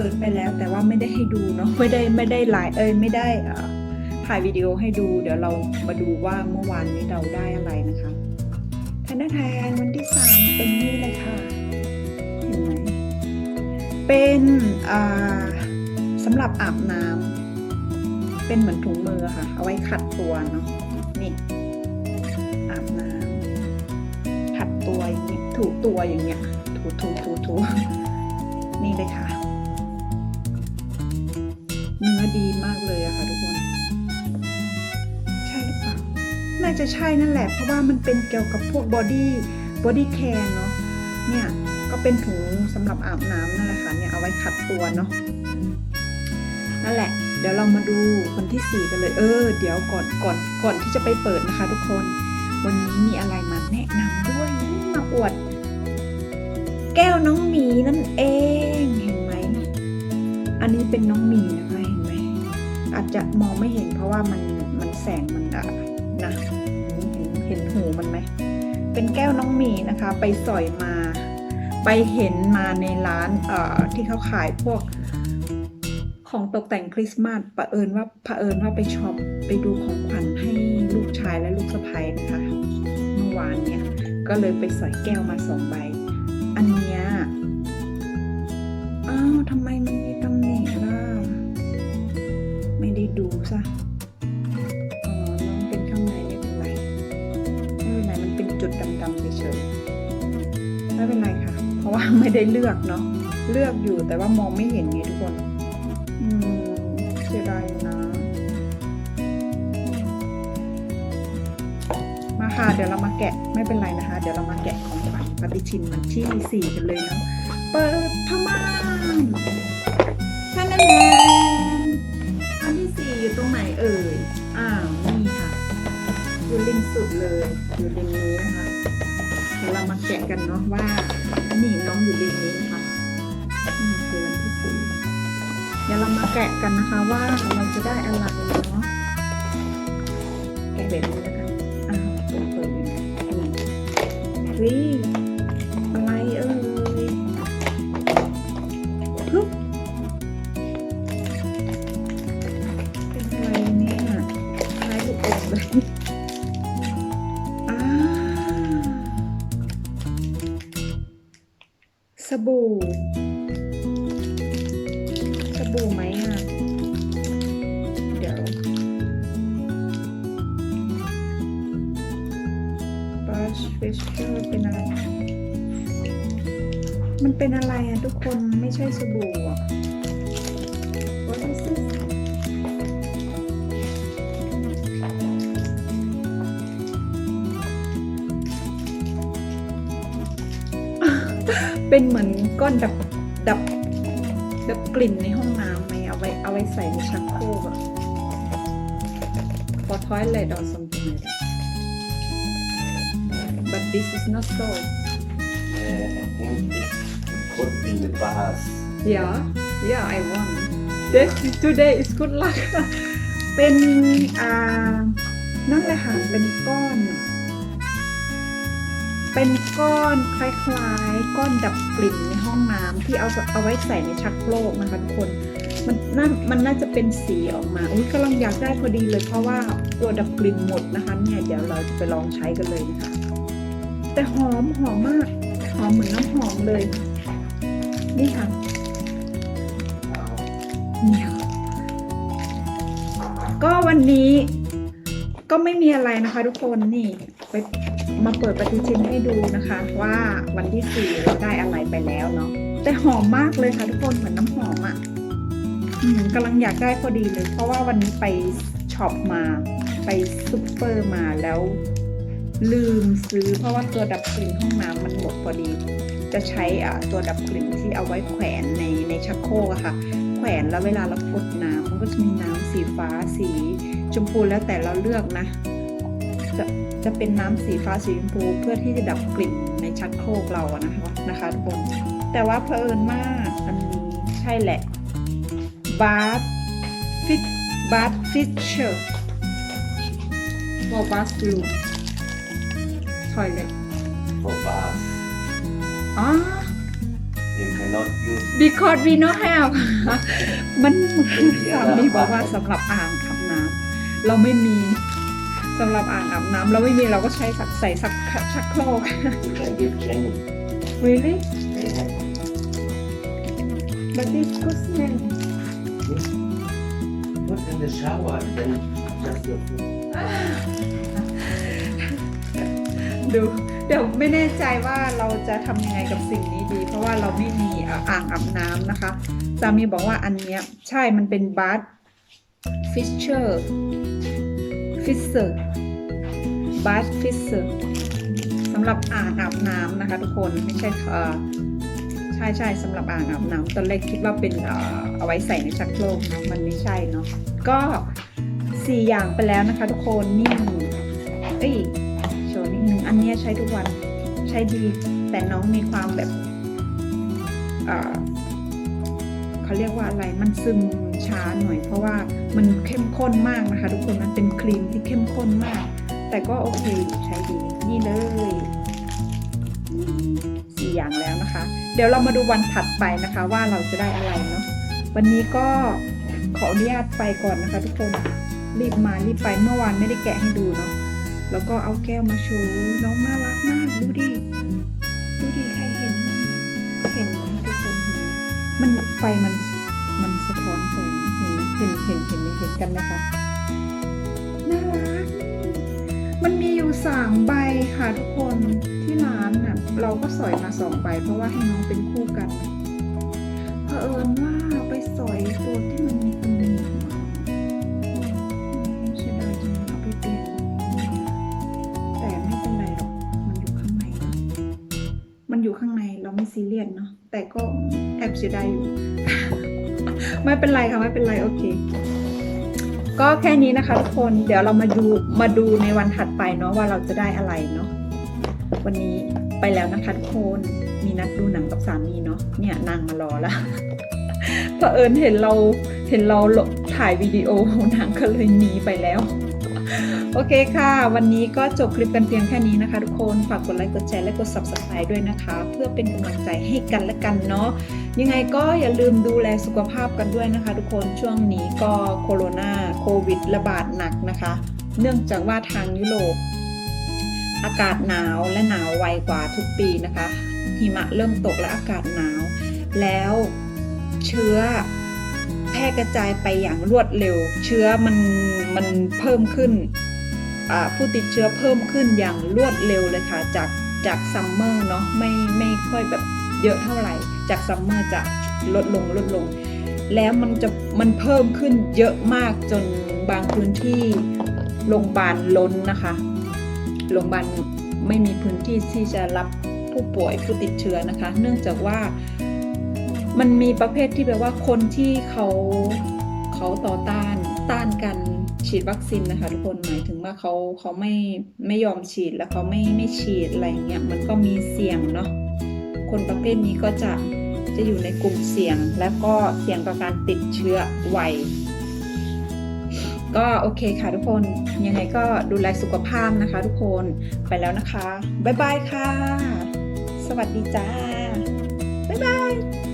ปิดไปแล้วแต่ว่าไม่ได้ให้ดูเนาะไม่ได้ไม่ได้ไลฟ์เอ้ยไม่ได้อ่อถ่ายวิดีโอให้ดู เดี๋ยวเรามาดูว่าเมื่อวานนี้เราได้อะไรนะคะแทนแทนวันที่สามเป็นนี่เลยค่ะเห็นไหมเป็นอ่าสำหรับอาบน้ำเป็นเหมือนถุงมือค่ะ เอาไว้ขัดตัวเนาะนี่อาบน้ำขัดตัวอย่างนี้ถูตัวอย่างเงี้ยถูถูถูถูนี่เลยค่ะ เนื้อดีมากเลยอะค่ะทุกคน ใช่หรือเปล่า น่าจะใช่นั่นแหละ เพราะว่ามันเป็นเกี่ยวกับพวกบอดี้บอดี้แคร์เนาะ เนี่ยก็เป็นถุงสำหรับอาบน้ำนั่นแหละค่ะ เนี่ยเอาไว้ขัดตัวเนาะ นั่นแหละ เดี๋ยวเรามาดูคนที่สี่กันเลย เออ เดี๋ยวก่อนก่อนก่อนที่จะไปเปิดนะคะ ทุกคน วันนี้มีอะไรมาแนะนำด้วยมาอวด แก้วน้องหมีนั่นเอง เห็นไหม อันนี้เป็นน้องหมีนะคะเนไหม อาจจะมองไม่เห็นเพราะว่ามันมันแสงมันอะนะเห็นเห็นหูมันไหม เป็นแก้วน้องหมีนะคะ ไปสอยมา ไปเห็นมาในร้านเอ่อที่เขาขายพวก ของตกแต่งคริสต์มาสประเอิญว่าประเอิญว่าไปช็อปไปดูของขวัญให้ลูกชายและลูกสะใภ้นะคะเมื่อวานเนี่ยก็เลยไปสอยแก้วมาสองใบ อันนี้ ราะว่าไม่ได้เลือกเนาะเลือกอยู่แต่ว่ามองไม่เห็นไงทุกคน อืมเสียดายนะ มาค่ะเดี๋ยวเรามาแกะไม่เป็นไรนะคะ เดี๋ยวเรามาแกะของขวัญปฏิทินวันที่สี่กันเลยเนาะเปิดพม่านท่านนั้นอันที่สี่อยู่ตรงไหนเอ่ยอ้าวนี่ค่ะอยู่ริมสุดเลยอยู่ริมนี้นะคะเดี๋ยวเรามาแกะกันเนาะว่า นี่น้องอยู่ริมนี้นะคะนี่คือวันที่สี่เดี๋ยวเรามาแกะกันนะคะว่าเราจะได้อะไรเนาะแกะแบบนี้แล้วกันอ้าวเปิดเปิดยังไงนี่เฮ้ยอะไรเอ่ยฮึบเป็นอะไรเนี่ยคล้ายลูกอมเลย brush facial เป็นอะไร มันเป็นอะไรอะทุกคนไม่ใช่สบู่อะ What is this เป็นเหมือนก้อนดับดับดับกลิ่นในห้องน้ำไหมเอาไว้เอาไว้ใส่ในชักโครกอะ for toilet or something like that this is not so Uh, I think it could be the bus. yeah yeah I want this today is good luck เป็นอ่านั่นแหละค่ะเป็นก้อน เป็นก้อนคล้ายๆ ก้อนดับกลิ่นในห้องน้ำที่เอาเอาไว้ใส่ในชักโครกนะคะทุกคนมันน่ามันน่าจะเป็นสีออกมาอุ้ยกำลังอยากได้พอดีเลยเพราะว่าตัวดับกลิ่นหมดนะคะเนี่ยเดี๋ยวเราจะไปลองใช้กันเลยนะคะ แต่หอมหอมมาก หอมเหมือนน้ำหอมเลย นี่ค่ะเนี่ยก็วันนี้ก็ไม่มีอะไรนะคะทุกคนนี่ไปมาเปิดปฏิทินให้ดูนะคะ ว่าวันที่สี่เราได้อะไรไปแล้วเนาะแต่หอมมากเลยค่ะทุกคนเหมือนน้ำหอมอะ่ะกำลังอยากได้พอดีเลย เพราะว่าวันนี้ไปช็อปมาไปซุปเปอร์มาแล้ว ลืมซื้อเพราะว่าตัวดับกลิ่นห้องน้ำมันหมดพอดี จะใช้อ่าตัวดับกลิ่นที่เอาไว้แขวนในในชักโครกอะค่ะ แขวนแล้วเวลาเรากดน้ำมันก็จะมีน้ำสีฟ้าสีชมพูแล้วแต่เราเลือกนะ จะจะเป็นน้ำสีฟ้าสีชมพูเพื่อที่จะดับกลิ่นในชักโครกเรานะคะนะคะทุกคนแต่ว่าเพลินมากอันนี้ใช่แหละบาร์ฟิตบาร์ฟิชเชอร์วอลบัสลูทอยเล็ ต For bus. อ๋อ You can not use because we no have มันสามีบอกว่าสำหรับอ่างอาบน้ำเราไม่มีสำหรับอ่างอาบน้ำเราไม่มีเราก็ใช้สักใส่สักชักโครก you can give Jenny really Yeah. but this good smell put in the shower and then just your food ดู เดี๋ยวไม่แน่ใจว่าเราจะทำยังไงกับสิ่งนี้ดี เพราะว่าเราไม่มีอ่างอาบน้ำนะคะสามีบอกว่าอันเนี้ยใช่มันเป็นบาร์ฟิชเชอร์ฟิชเซอร์บาร์ฟิชเซอร์สำหรับอ่างอาบน้ำนะคะทุกคนไม่ใช่เอ่อใช่ใช่สำหรับอ่างอาบน้ำตอนแรกคิดว่าเป็นเอ่อเอาไว้ใส่ในชักโครกนะมันไม่ใช่เนาะก็สี่อย่างไปแล้วนะคะทุกคนนี่เอ้ย อันนี้ใช้ทุกวันใช้ดี แต่น้องมีความแบบเขาเรียกว่าอะไรมันซึมช้าหน่อย เพราะว่ามันเข้มข้นมากนะคะ ทุกคนมันเป็นครีมที่เข้มข้นมาก แต่ก็โอเคใช้ดีนี่เลยสี่อย่างแล้วนะคะ เดี๋ยวเรามาดูวันถัดไปนะคะว่าเราจะได้อะไรเนาะวันนี้ก็ขออนุญาตไปก่อนนะคะ ทุกคนรีบมารีบไปเมื่อวานไม่ได้แกะให้ดูเนาะ แล้วก็เอาแก้วมาโชว์น้องน่ารักมากดูดิ ดูดิใครเห็นบ้างเห็นไหมทุกคนเห็นหมมันไฟมันมันสะท้อนแสงเห็นไหมเห็นเห็นเห็นเห็นกันไหมคะน่ารัก มันมีอยู่สามใบค่ะทุกคนที่ร้านน่ะเราก็สอยมาสองใบเพราะว่าให้น้องเป็นคู่กันเผอิญว่าไปสอยตัวที่มันมี ยสเนาะแต่ก็แอบเสียดายอยู่ ไม่เป็นไรค่ะไม่เป็นไรโอเค ก็แค่นี้นะคะทุกคนเดี๋ยวเรามาดูมาดูในวันถัดไปเนาะว่าเราจะได้อะไรเนาะวันนี้ไปแล้วนะคะทุกคนมีนัดดูหนังกับสามีเนาะเนี่ยนางมารอแล้วเผอิญเห็นเราเห็นเราถ่ายวิดีโอนางก็เลยหนีไปแล้ว โอเคค่ะ วันนี้ก็จบคลิปกันเพียงแค่นี้นะคะ ทุกคนฝากกดไลค์กดแชร์และกด subscribe ด้วยนะคะ เพื่อเป็นกำลังใจให้กันและกันเนาะยังไงก็อย่าลืมดูแลสุขภาพกันด้วยนะคะ ทุกคนช่วงนี้ก็โคโรนาโควิด ระบาดหนักนะคะ เนื่องจากว่าทางยุโรปอากาศหนาวและหนาวไวกว่าทุกปีนะคะหิมะเริ่มตกและอากาศหนาว แล้วเชื้อ แพร่กระจายไปอย่างรวดเร็ว เชื้อมันมันเพิ่มขึ้น ผู้ติดเชื้อเพิ่มขึ้นอย่างรวดเร็วเลยค่ะ จากจากซัมเมอร์เนาะไม่ไม่ค่อยแบบเยอะเท่าไหร่ จากซัมเมอร์จะลดลงลดลง แล้วมันจะมันเพิ่มขึ้นเยอะมากจนบางพื้นที่โรงพยาบาลล้นนะคะโรงพยาบาลไม่มีพื้นที่ที่จะรับผู้ป่วยผู้ติดเชื้อนะคะ เนื่องจากว่า มันมีประเภทที่แบบว่าคนที่เขาเขาต่อต้านต้านกันฉีดวัคซีนนะคะทุกคนหมายถึงว่าเขาเขาไม่ไม่ยอมฉีดแล้วเขาไม่ไม่ฉีดอะไรเงี้ยมันก็มีเสี่ยงเนาะคนประเภทนี้ก็จะจะอยู่ในกลุ่มเสี่ยง แล้วก็เสี่ยงต่อการติดเชื้อไวก็โอเคค่ะทุกคนยังไงก็ดูแลสุขภาพนะคะ ทุกคนไปแล้วนะคะ บ๊ายบายค่ะ สวัสดีจ้า บ๊ายบาย